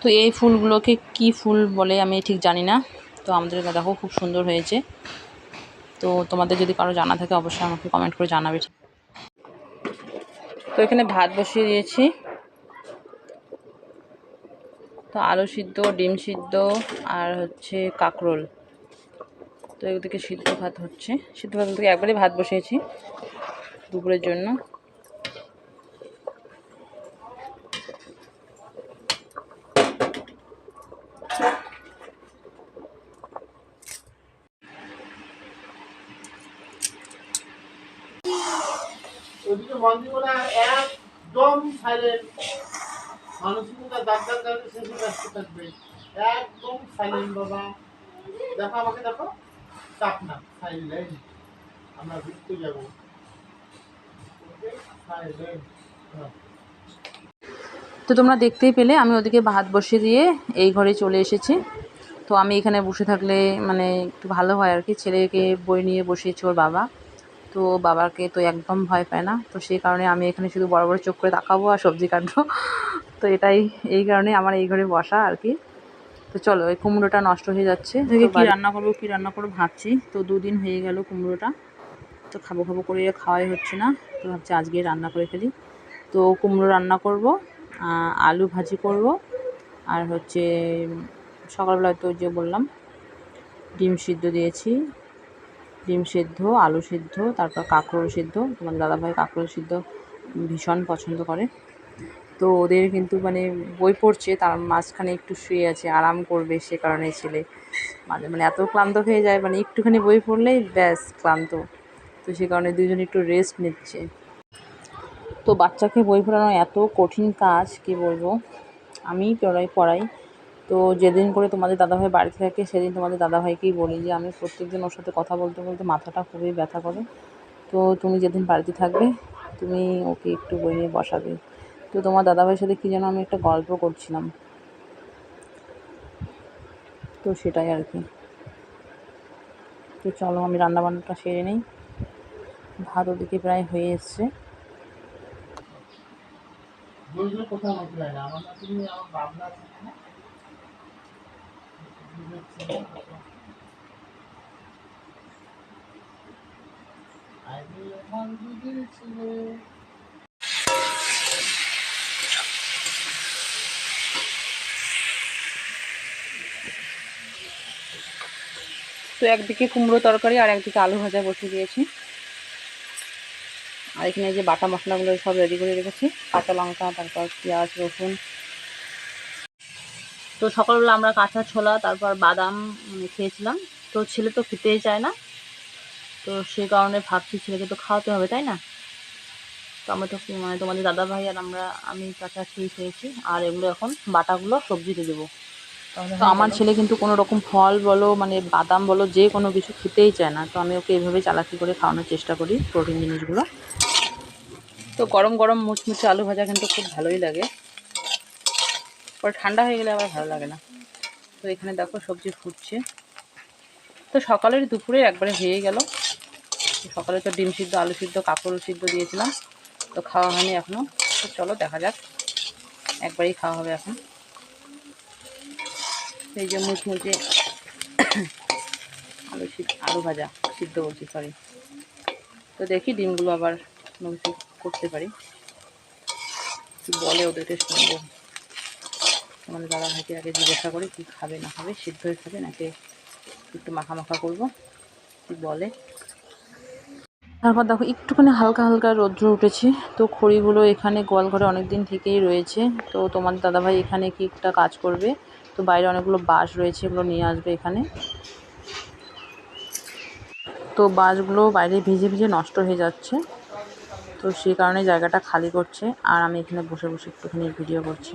তো এই ফুলগুলোকে কি ফুল বলে আমি ঠিক জানি না। তো আমাদের দেখো খুব সুন্দর হয়েছে। তো তোমাদের যদি কারও জানা থাকে অবশ্যই আমাকে কমেন্ট করে জানাবে তো এখানে ভাত বসিয়ে দিয়েছি। তো আলু সিদ্ধ, ডিম সিদ্ধ আর হচ্ছে কাকরোল। তো এদিকে সিদ্ধ ভাত হচ্ছে। সিদ্ধ ভাত থেকে ভাত বসিয়েছি দুপুরের জন্য। একদম সাইলেন্ট মানসিকতা শেষে ব্যস্ত থাকবে। একদম সাইলেন্ট বাবা। দেখো আমাকে, দেখো। চাপ না সাইলেন্ট আমরা ঘুরতে যাব। তো তোমরা দেখতেই পেলে, আমি ওদিকে ভাত বসিয়ে দিয়ে এই ঘরে চলে এসেছি। তো আমি এখানে বসে থাকলে মানে একটু ভালো হয় আর কি। ছেলেকে বই নিয়ে বসিয়েছে ওর বাবা। তো বাবাকে তো একদম ভয় পায় না। তো সেই কারণে আমি এখানে শুধু বড় বড় চোখ করে তাকাবো আর সবজি কাটবো। তো এটাই এই কারণে আমার এই ঘরে বসা আর কি। তো চলো এই কুমড়োটা নষ্ট হয়ে যাচ্ছে। কী রান্না করব কী রান্না করব ভাবছি। তো দুদিন হয়ে গেল কুমড়োটা। তো খাব খাব করে খাওয়াই হচ্ছে না। তো ভাবছি আজকে রান্না করে ফেলি। তো কুমড়ো রান্না করব আলু ভাজি করব আর হচ্ছে সকালবেলা তো যে বললাম ডিম সিদ্ধ দিয়েছি। ডিম সেদ্ধ, আলু সেদ্ধ, তারপর কাঁকরোল সেদ্ধ। তোমাদের দাদাভাই কাঁকরোল সিদ্ধ ভীষণ পছন্দ করে। তো ওদের কিন্তু মানে বই পড়ছে, তার মাঝখানে একটু শুয়ে আছে, আরাম করবে সে কারণে ছেলে। মাঝে মানে এত ক্লান্ত হয়ে যায় মানে একটুখানি বই পড়লেই ব্যাস ক্লান্ত। তো সে কারণে দুজন একটু রেস্ট নিচ্ছে। তো বাচ্চাকে বই পড়ানো এত কঠিন কাজ, কি বলব? আমি পড়াই পড়াই। তো যেদিন করে তোমাদের দাদাভাই বাড়িতে থাকে, সেদিন তোমাদের দাদাভাইকেই বলি যে, আমি প্রত্যেকদিন ওর সাথে কথা বলতে বলতে মাথাটা খুবই ব্যথা করে। তো তুমি যেদিন বাড়িতে থাকবে, তুমি ওকে একটু বই নিয়ে বসাবে। তো তোমার দাদাভাইয়ের সাথে কী যেন আমি একটা গল্প করছিলাম। তো সেটাই আর কি। তো চলো, আমি রান্নাবান্নাটা সেরে নিই। ভাত ওদিকে প্রায় হয়ে এসছে। কোথাও আমার না তুমি আমার বাবলা আছে না আগে আমার দিদির ছিল তো একদিকে কুমড়ো তরকারি আর একদিকে আলু ভাজা বসিয়ে দিয়েছি। আর এখানে যে বাটা মশলাগুলো সব রেডি করে রেখেছি। কাঁচা লঙ্কা, তারপর পেঁয়াজ, রসুন তো সকালবেলা আমরা কাঁচা ছোলা তারপর বাদাম খেয়েছিলাম। তো ছেলে তো খেতেই চায় না। তো সেই কারণে ভাবছি ছেলেকে তো খাওয়াতে হবে তাই না? তো আমরা তো মানে তোমাদের দাদা ভাই আর আমরা আমি কাঁচা খেয়ে খেয়েছি। আর এগুলো এখন বাটাগুলো সবজিতে দেবো। তো আমার ছেলে কিন্তু কোনো রকম ফল বলো মানে বাদাম বলো যে কোনো কিছু খেতেই চায় না। তো আমি ওকে এভাবে চালাকি করে খাওয়ানোর চেষ্টা করি প্রোটিন জিনিসগুলো। তো গরম গরম মুচমুচে আলু ভাজা কিন্তু খুব ভালোই লাগে। পরে ঠান্ডা হয়ে গেলে আবার ভালো লাগে না। তো এখানে দেখো সবজি ফুটছে। তো সকালের দুপুরে একবারে হয়ে গেল। সকালে তো ডিম সিদ্ধ, আলু সিদ্ধ কাপড় সিদ্ধ দিয়েছিলাম। তো খাওয়া হয়নি এখনও তো চলো দেখা যাক। একবারেই খাওয়া হবে এখন। এই যে মুচমুচে আলু সিদ্ধ, আলু ভাজা সিদ্ধ বলছি সরি তো দেখি ডিমগুলো আবার কোনো কিছু করতে পারি। বলে ওদেরকে শুনব। আমাদের দাদা ভাইকে আগে জিজ্ঞাসা করি কি খাবে, না খাবে সিদ্ধ হয়ে খাবে নাকি একটু মাখা মাখা করব? কি বলে? তারপর দেখো, একটুখানি হালকা হালকা রৌদ্র উঠেছে। তো খড়িগুলো এখানে গোয়ালঘরে অনেক দিন থেকেই রয়েছে। তো তোমার দাদাভাই এখানে কি একটা কাজ করবে? তো বাইরে অনেকগুলো বাঁশ রয়েছে, এগুলো নিয়ে আসবে এখানে। তো বাঁশগুলো বাইরে ভিজে ভিজে নষ্ট হয়ে যাচ্ছে। তো সেই কারণে জায়গাটা খালি করছে। আর আমি এখানে বসে বসে একটুখানি ভিডিও করছি।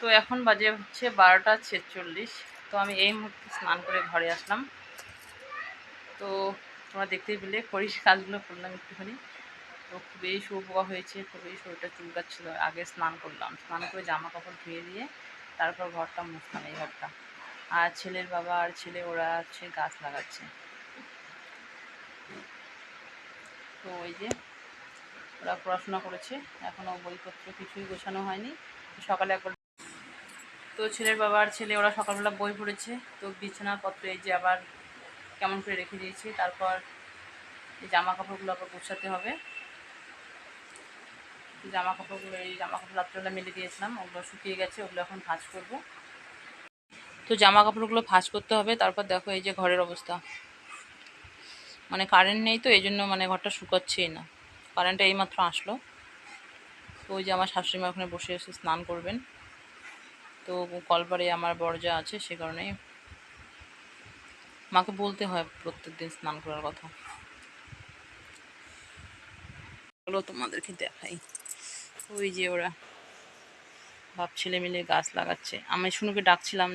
তো এখন বাজে হচ্ছে বারোটা ছেচল্লিশ। তো আমি এই মুহূর্তে স্নান করে ঘরে আসলাম। তো তোমরা দেখতেই পেলে করিস কাজগুলো করলাম একটুখানি। তো খুবই শুয়োপোকা হয়েছে, খুবই শরীরটা চুলকাচ্ছিল। আগে স্নান করলাম, স্নান করে জামা কাপড় ধুয়ে দিয়ে তারপর ঘরটা মুছলাম এই ঘরটা। আর ছেলের বাবা আর ছেলে, ওরা হচ্ছে গাছ লাগাচ্ছে। তো ওই যে ওরা পড়াশোনা করেছে। এখনও বইপত্র কিছুই গোছানো হয়নি। সকালে একবার তো ছেলের বাবা আর ছেলে, ওরা সকালবেলা বই পড়েছে। তো বিছানাপত্র এই যে আবার কেমন করে রেখে দিয়েছি। তারপর এই জামা কাপড়গুলো আবার গোছাতে হবে। জামা কাপড়গুলো এই জামা কাপড় রাত্রেবেলা মেলে দিয়েছিলাম। ওগুলো শুকিয়ে গেছে, ওগুলো এখন ভাঁজ করব। তো জামা কাপড়গুলো ভাঁজ করতে হবে। তারপর দেখো এই যে ঘরের অবস্থা। মানে কারেন্ট নেই তো এই জন্য মানে ঘরটা শুকাচ্ছেই না। কারেন্টটা এইমাত্র আসলো। তো ওই যে আমার শাশুড়িমা ওখানে বসে এসে স্নান করবেন। তো কলপারে আমার বরজা আছে সে কারণে মাকে বলতে হয় প্রত্যেক দিন স্নান করার কথা। তোমাদেরকে দেখাই। ওই যে ওরা বাপ ছেলে মিলে গাছ লাগাচ্ছে। আমি শুনুকে ডাকছিলাম।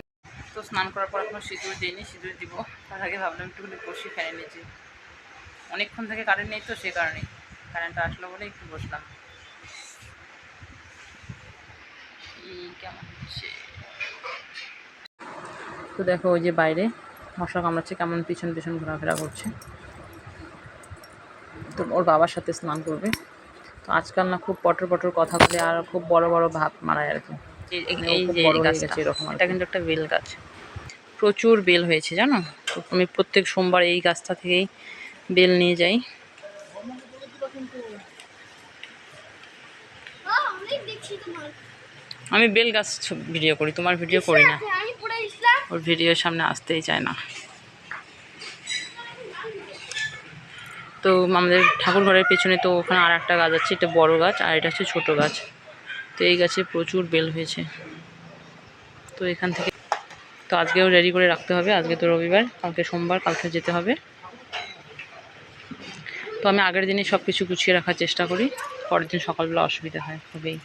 তো স্নান করার পর এখনও সিঁদুর দিইনি, সিঁদুর দিব। তার আগে ভাবলাম একটুখানি বসে খেয়ে নিয়েছি অনেকক্ষণ থেকে কারেন্ট নেই তো সে কারণে কারেন্টটা আসলো বলে একটু বসলাম। কেমন তো দেখো ওই যে বাইরে মশা কামড়াচ্ছে কেমন পিছন পিছন ঘোরাফেরা করছে। তো ওর বাবার সাথে স্নান করবে। তো আজকাল না খুব পটর পটর কথা বলে আর খুব বড় বড় ভাব মারায় আর কি। মানে এই যে বড় এই গাছটা এরকম এটা কিন্তু একটা বেল গাছ। প্রচুর বেল হয়েছে জানো? আমি প্রত্যেক সোমবার এই গাছটা থেকেই বেল নিয়ে যাই। আমি বেল গাছ ভিডিও করি, তোমার ভিডিও করি না। ওর ভিডিওর সামনে আসতেই চায় না। তো আমাদের ঠাকুর ঘরের পেছনে তো ওখানে আর একটা গাছ আছে, এটা বড় গাছ আর এটা হচ্ছে ছোট গাছ। তো এই গাছে প্রচুর বেল হয়েছে। তো এখান থেকে তো আজকেও রেডি করে রাখতে হবে, আজকে তো রবিবার, কালকে সোমবার, কালকে যেতে হবে। তো আমি আগের দিনে সব কিছু গুছিয়ে রাখার চেষ্টা করি, পরের দিন সকালবেলা অসুবিধা হয় খুবই